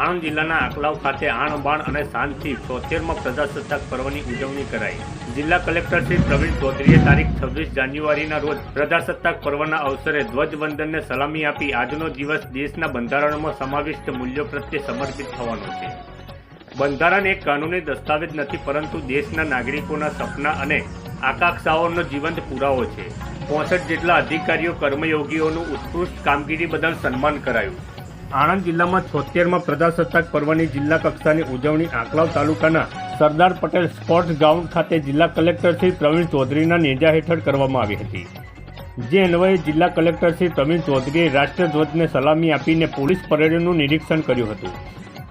આણંદ જિલ્લાના આકલાવ ખાતે આણ, બાણ અને શાંતિ છોતેરમાં પ્રજાસત્તાક પર્વની ઉજવણી કરાઈ. જિલ્લા કલેક્ટર શ્રી પ્રવીણ ચૌધરીએ તારીખ છવ્વીસ જાન્યુઆરીના રોજ પ્રજાસત્તાક પર્વના અવસરે ધ્વજવંદનને સલામી આપી આજનો દિવસ દેશના બંધારણમાં સમાવિષ્ટ મૂલ્યો પ્રત્યે સમર્પિત થવાનો છે. બંધારણ એક કાનૂની દસ્તાવેજ નથી, પરંતુ દેશના નાગરિકોના સપના અને આકાંક્ષાઓનો જીવંત પુરાવો છે. પોસઠ જેટલા અધિકારીઓ, કર્મયોગીઓનું ઉત્કૃષ્ટ કામગીરી બદલ સન્માન કરાયું. આણંદ જિલ્લામાં છોતેરમાં પ્રજાસત્તાક પર્વની જિલ્લા કક્ષાની ઉજવણી આંકલાવ તાલુકાના સરદાર પટેલ સ્પોર્ટ્સ ગ્રાઉન્ડ ખાતે જિલ્લા કલેક્ટર શ્રી પ્રવીણ ચૌધરીના નેજા હેઠળ કરવામાં આવી હતી. જે અન્વયે જિલ્લા કલેક્ટર શ્રી પ્રવીણ ચૌધરીએ રાષ્ટ્રધ્વજને સલામી આપીને પોલીસ પરેડનું નિરીક્ષણ કર્યું હતું.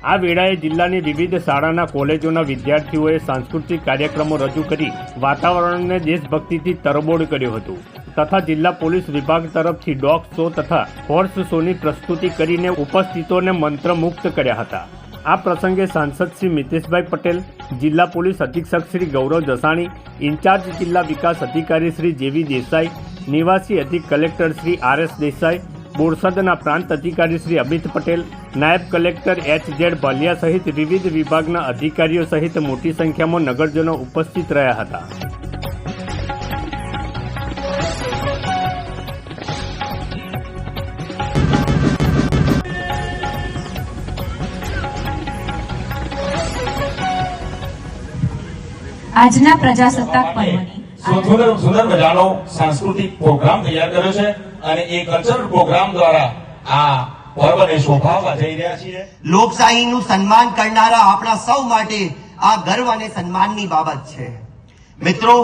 આ વેળાએ જિલ્લાની વિવિધ શાળાના કોલેજોના વિદ્યાર્થીઓએ સાંસ્કૃતિક કાર્યક્રમો રજૂ કરી વાતાવરણને દેશભક્તિથી તરબોળ કર્યું હતું. તથા જિલ્લા પોલીસ વિભાગ તરફથી ડોગ શો તથા હોર્સ શોની પ્રસ્તુતિ કરીને ઉપસ્થિતોને મંત્રમુગ્ધ કર્યા હતા. આ પ્રસંગે સાંસદ શ્રી મિતેશભાઈ પટેલ, જિલ્લા પોલીસ અધિક્ષક શ્રી ગૌરવ જસાણી, ઇન્ચાર્જ જિલ્લા વિકાસ અધિકારી શ્રી જેવી દેસાઈ, નિવાસી અધિક collector Shri R S Desai, બોરસદના પ્રાંત અધિકારી શ્રી અમિત પટેલ, નાયબ કલેક્ટર એચ જેડ ભાલિયા સહિત વિવિધ વિભાગના અધિકારીઓ સહિત મોટી સંખ્યામાં નગરજનો ઉપસ્થિત રહ્યા હતા. આજના પ્રજાસત્તાક પર્વની સુંદર સુંદર મજાનો સાંસ્કૃતિક પ્રોગ્રામ તૈયાર કર્યો છે અને એ કલ્ચરલ પ્રોગ્રામ દ્વારા આ પર્વને શોભાવવા જઈ રહ્યા છીએ. લોકશાહીનું સન્માન કરનારા આપણા સૌ માટે આ ગર્વ અને સન્માનની બાબત છે. મિત્રો